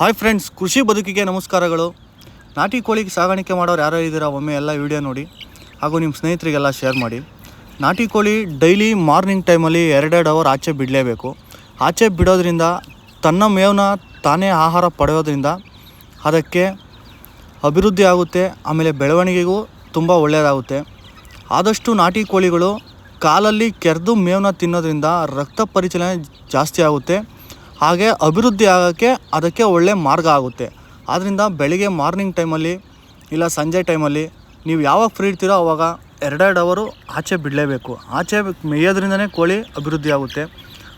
Hi friends, ಕೃಷಿ ಬದುಕಿಗೆ ನಮಸ್ಕಾರಗಳು. ನಾಟಿ ಕೋಳಿ ಸಾಗಾಣಿಕೆ ಮಾಡೋರು ಯಾರೋ ಇದ್ದೀರಾ, ಒಮ್ಮೆ ಎಲ್ಲ ವಿಡಿಯೋ ನೋಡಿ. ಹಾಗೂ ನಿಮ್ಮ ಸ್ನೇಹಿತರಿಗೆಲ್ಲ ಶೇರ್ ಮಾಡಿ. ನಾಟಿ ಕೋಳಿ ಡೈಲಿ ಮಾರ್ನಿಂಗ್ ಟೈಮಲ್ಲಿ ಎರಡೆರಡು ಅವರ್ ಆಚೆ ಬಿಡಲೇಬೇಕು. ಆಚೆ ಬಿಡೋದ್ರಿಂದ, ತನ್ನ ಮೇವನ್ನ ತಾನೇ ಆಹಾರ ಪಡೆಯೋದ್ರಿಂದ ಅದಕ್ಕೆ ಅಭಿವೃದ್ಧಿ ಆಗುತ್ತೆ, ಆಮೇಲೆ ಬೆಳವಣಿಗೆಗೂ ತುಂಬ ಒಳ್ಳೆಯದಾಗುತ್ತೆ. ಆದಷ್ಟು ನಾಟಿ ಕೋಳಿಗಳು ಕಾಲಲ್ಲಿ ಕೆರೆದು ಮೇವನ್ನ ತಿನ್ನೋದ್ರಿಂದ ರಕ್ತ ಪರಿಚಲನೆ ಜಾಸ್ತಿ ಆಗುತ್ತೆ. ಹಾಗೆ ಅಭಿವೃದ್ಧಿ ಆಗೋಕ್ಕೆ ಅದಕ್ಕೆ ಒಳ್ಳೆ ಮಾರ್ಗ ಆಗುತ್ತೆ. ಆದ್ದರಿಂದ ಬೆಳಿಗ್ಗೆ ಮಾರ್ನಿಂಗ್ ಟೈಮಲ್ಲಿ ಇಲ್ಲ ಸಂಜೆ ಟೈಮಲ್ಲಿ ನೀವು ಯಾವಾಗ ಫ್ರೀ ಇರ್ತೀರೋ ಅವಾಗ ಎರಡೆರಡು ಅವರು ಆಚೆ ಬಿಡಲೇಬೇಕು. ಆಚೆ ಮೇಯೋದ್ರಿಂದನೇ ಕೋಳಿ ಅಭಿವೃದ್ಧಿ ಆಗುತ್ತೆ.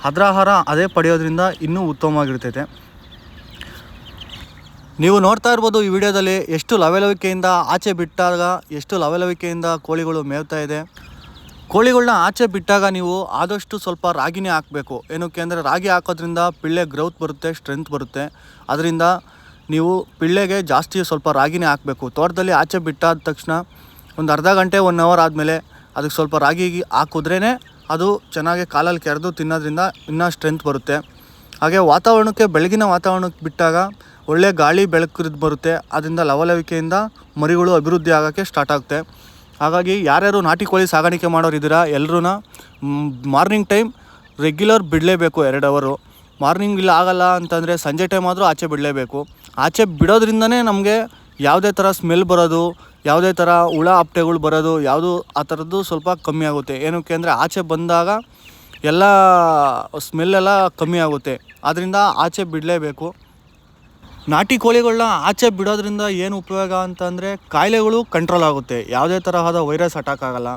ಅದರ ಆಹಾರ ಅದೇ ಪಡೆಯೋದ್ರಿಂದ ಇನ್ನೂ ಉತ್ತಮವಾಗಿರ್ತೈತೆ. ನೀವು ನೋಡ್ತಾ ಇರ್ಬೋದು ಈ ವಿಡಿಯೋದಲ್ಲಿ ಎಷ್ಟು ಲವಲವಿಕೆಯಿಂದ ಆಚೆ ಬಿಟ್ಟಾಗ ಎಷ್ಟು ಲವಲವಿಕೆಯಿಂದ ಕೋಳಿಗಳು ಮೇವ್ತಾ ಇದೆ. ಕೋಳಿಗಳನ್ನ ಆಚೆ ಬಿಟ್ಟಾಗ ನೀವು ಆದಷ್ಟು ಸ್ವಲ್ಪ ರಾಗಿನೇ ಹಾಕಬೇಕು. ಏನಕ್ಕೆ ಅಂದರೆ ರಾಗಿ ಹಾಕೋದ್ರಿಂದ ಪಿಳ್ಳೆ ಗ್ರೌತ್ ಬರುತ್ತೆ ಸ್ಟ್ರೆಂತ್ ಬರುತ್ತೆ. ಅದರಿಂದ ನೀವು ಪಿಳ್ಳೆಗೆ ಜಾಸ್ತಿ ಸ್ವಲ್ಪ ರಾಗಿನೇ ಹಾಕಬೇಕು. ತೋಟದಲ್ಲಿ ಆಚೆ ಬಿಟ್ಟಾದ ತಕ್ಷಣ ಒಂದು ಅರ್ಧ ಗಂಟೆ ಒನ್ ಅವರ್ ಆದಮೇಲೆ ಅದಕ್ಕೆ ಸ್ವಲ್ಪ ರಾಗಿ ಹಾಕಿದ್ರೇ ಅದು ಚೆನ್ನಾಗಿ ಕಾಲಲ್ಲಿ ಕೆರೆದು ತಿನ್ನೋದ್ರಿಂದ ಇನ್ನೂ ಸ್ಟ್ರೆಂತ್ ಬರುತ್ತೆ. ಹಾಗೆ ವಾತಾವರಣಕ್ಕೆ ಬೆಳಗಿನ ವಾತಾವರಣಕ್ಕೆ ಬಿಟ್ಟಾಗ ಒಳ್ಳೆ ಗಾಳಿ ಬೆಳಕು ಬರುತ್ತೆ. ಅದರಿಂದ ಲವಲವಿಕೆಯಿಂದ ಮರಿಗಳು ಅಭಿವೃದ್ಧಿ ಆಗೋಕ್ಕೆ ಸ್ಟಾರ್ಟ್ ಆಗುತ್ತೆ. ಹಾಗಾಗಿ ಯಾರ್ಯಾರು ನಾಟಿ ಕೋಳಿ ಸಾಗಾಣಿಕೆ ಮಾಡೋರು ಇದ್ದೀರಾ ಎಲ್ಲರೂ ಮಾರ್ನಿಂಗ್ ಟೈಮ್ ರೆಗ್ಯುಲರ್ ಬಿಡಲೇಬೇಕು ಎರಡು ಅವರು. ಮಾರ್ನಿಂಗ್ ಇಲ್ಲ, ಆಗಲ್ಲ ಅಂತಂದರೆ ಸಂಜೆ ಟೈಮ್ ಆದರೂ ಆಚೆ ಬಿಡಲೇಬೇಕು. ಆಚೆ ಬಿಡೋದ್ರಿಂದನೇ ನಮಗೆ ಯಾವುದೇ ಥರ ಸ್ಮೆಲ್ ಬರೋದು, ಯಾವುದೇ ಥರ ಹುಳ ಅಪ್ಟೆಗಳು ಬರೋದು, ಯಾವುದು ಆ ಥರದ್ದು ಸ್ವಲ್ಪ ಕಮ್ಮಿ ಆಗುತ್ತೆ. ಏನಕ್ಕೆ ಅಂದರೆ ಆಚೆ ಬಂದಾಗ ಎಲ್ಲ ಸ್ಮೆಲ್ಲೆಲ್ಲ ಕಮ್ಮಿ ಆಗುತ್ತೆ. ಆದ್ದರಿಂದ ಆಚೆ ಬಿಡಲೇಬೇಕು. ನಾಟಿ ಕೋಳಿಗಳನ್ನ ಆಚೆ ಬಿಡೋದ್ರಿಂದ ಏನು ಉಪಯೋಗ ಅಂತಂದರೆ ಕಾಯಿಲೆಗಳು ಕಂಟ್ರೋಲ್ ಆಗುತ್ತೆ. ಯಾವುದೇ ತರಹದ ವೈರಸ್ ಅಟ್ಯಾಕ್ ಆಗಲ್ಲ.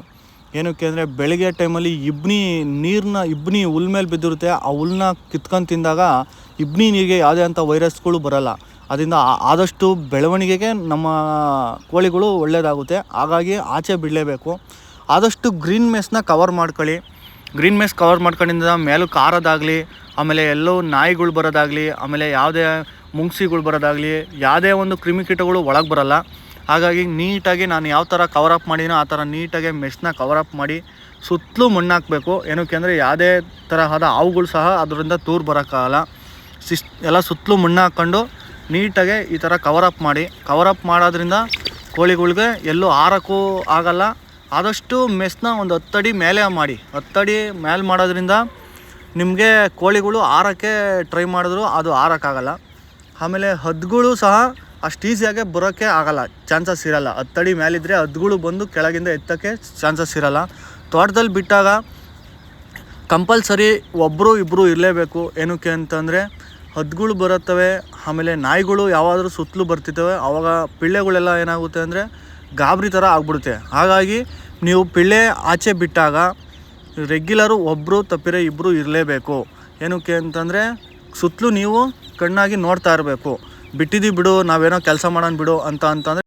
ಏನಕ್ಕೆ ಅಂದರೆ ಬೆಳಗ್ಗೆ ಟೈಮಲ್ಲಿ ಇಬ್ನಿ ನೀರನ್ನ ಇಬ್ನಿ ಹುಲ್ ಮೇಲೆ ಬಿದ್ದಿರುತ್ತೆ. ಆ ಹುಲ್ನ ಕಿತ್ಕೊಂಡು ತಿಂದಾಗ ಇಬ್ನಿ ನೀರಿಗೆ ಯಾವುದೇ ಅಂಥ ವೈರಸ್ಗಳು ಬರಲ್ಲ. ಅದರಿಂದ ಆದಷ್ಟು ಬೆಳವಣಿಗೆಗೆ ನಮ್ಮ ಕೋಳಿಗಳು ಒಳ್ಳೆಯದಾಗುತ್ತೆ ಹಾಗಾಗಿ ಆಚೆ ಬಿಡಲೇಬೇಕು. ಆದಷ್ಟು ಗ್ರೀನ್ ಮೆಸ್ನ ಕವರ್ ಮಾಡ್ಕೊಳ್ಳಿ. ಗ್ರೀನ್ ಮೆಸ್ ಕವರ್ ಮಾಡ್ಕೊಂಡಿಂದ ಮೇಲೂ ಕಾರೋದಾಗಲಿ ಆಮೇಲೆ ಎಲ್ಲೋ ನಾಯಿಗಳು ಬರೋದಾಗಲಿ, ಆಮೇಲೆ ಯಾವುದೇ ಮುಂಗ್ಸಿಗಳು ಬರೋದಾಗಲಿ, ಯಾವುದೇ ಒಂದು ಕ್ರಿಮಿಕೀಟಗಳು ಒಳಗೆ ಬರಲ್ಲ. ಹಾಗಾಗಿ ನೀಟಾಗಿ ನಾನು ಯಾವ ಥರ ಕವರ್ ಅಪ್ ಮಾಡಿನೋ ಆ ಥರ ನೀಟಾಗಿ ಮೆಸ್ನ ಕವರ್ ಅಪ್ ಮಾಡಿ ಸುತ್ತಲೂ ಮಣ್ಣು ಹಾಕಬೇಕು ಏನಕ್ಕೆ ಅಂದರೆ ಯಾವುದೇ ತರಹದ ಹಾವುಗಳು ಸಹ ಅದರಿಂದ ತೂರ್ ಬರೋಕ್ಕಾಗಲ್ಲ. ಸಿಸ್, ಎಲ್ಲ ಸುತ್ತಲೂ ಮಣ್ಣು ಹಾಕ್ಕೊಂಡು ನೀಟಾಗೆ ಈ ಥರ ಕವರ್ ಅಪ್ ಮಾಡಿ. ಕವರ್ ಅಪ್ ಮಾಡೋದ್ರಿಂದ ಕೋಳಿಗಳಿಗೆ ಎಲ್ಲೂ ಹಾರಕ್ಕೂ ಆಗಲ್ಲ. ಆದಷ್ಟು ಮೆಸ್ನ ಒಂದು ಹತ್ತಡಿ ಮೇಲೆ ಮಾಡಿ. ಹತ್ತಡಿ ಮೇಲೆ ಮಾಡೋದ್ರಿಂದ ನಿಮಗೆ ಕೋಳಿಗಳು ಆರಕ್ಕೆ ಟ್ರೈ ಮಾಡಿದ್ರು ಅದು ಆರೋಕ್ಕಾಗಲ್ಲ ಆಮೇಲೆ ಹದ್ದುಗಳು ಸಹ ಅಷ್ಟು ಈಸಿಯಾಗಿ ಬರೋಕ್ಕೆ ಆಗಲ್ಲ. ಚಾನ್ಸಸ್ ಇರಲ್ಲ. ಹತ್ತಡಿ ಮೇಲಿದ್ದರೆ ಹದ್ದುಗಳು ಬಂದು ಕೆಳಗಿಂದ ಎತ್ತಕ್ಕೆ ಚಾನ್ಸಸ್ ಇರಲ್ಲ. ತೋಟದಲ್ಲಿ ಬಿಟ್ಟಾಗ ಕಂಪಲ್ಸರಿ ಒಬ್ಬರು ಇಬ್ಬರು ಇರಲೇಬೇಕು. ಏನಕ್ಕೆ ಅಂತಂದರೆ ಹದ್ದುಗಳು ಬರುತ್ತವೆ, ಆಮೇಲೆ ನಾಯಿಗಳು ಯಾವಾದರೂ ಸುತ್ತಲೂ ಬರ್ತಿರ್ತವೆ ಆವಾಗ ಪಿಳ್ಳೆಗಳೆಲ್ಲ ಏನಾಗುತ್ತೆ ಅಂದರೆ ಗಾಬರಿ ಥರ ಆಗ್ಬಿಡುತ್ತೆ. ಹಾಗಾಗಿ ನೀವು ಪಿಳ್ಳೆ ಆಚೆ ಬಿಟ್ಟಾಗ ರೆಗ್ಯುಲರು ಒಬ್ಬರು ತಪ್ಪಿರೆ ಇಬ್ಬರು ಇರಲೇಬೇಕು. ಏನಕ್ಕೆ ಅಂತಂದರೆ ಸುತ್ತಲೂ ನೀವು ಕಣ್ಣಾಗಿ ನೋಡ್ತಾ ಇರಬೇಕು. ಬಿಟ್ಟಿದ್ದೀವಿ ಬಿಡು ನಾವೇನೋ ಕೆಲಸ ಮಾಡೋಣ ಬಿಡು ಅಂತ ಅಂತಂದರೆ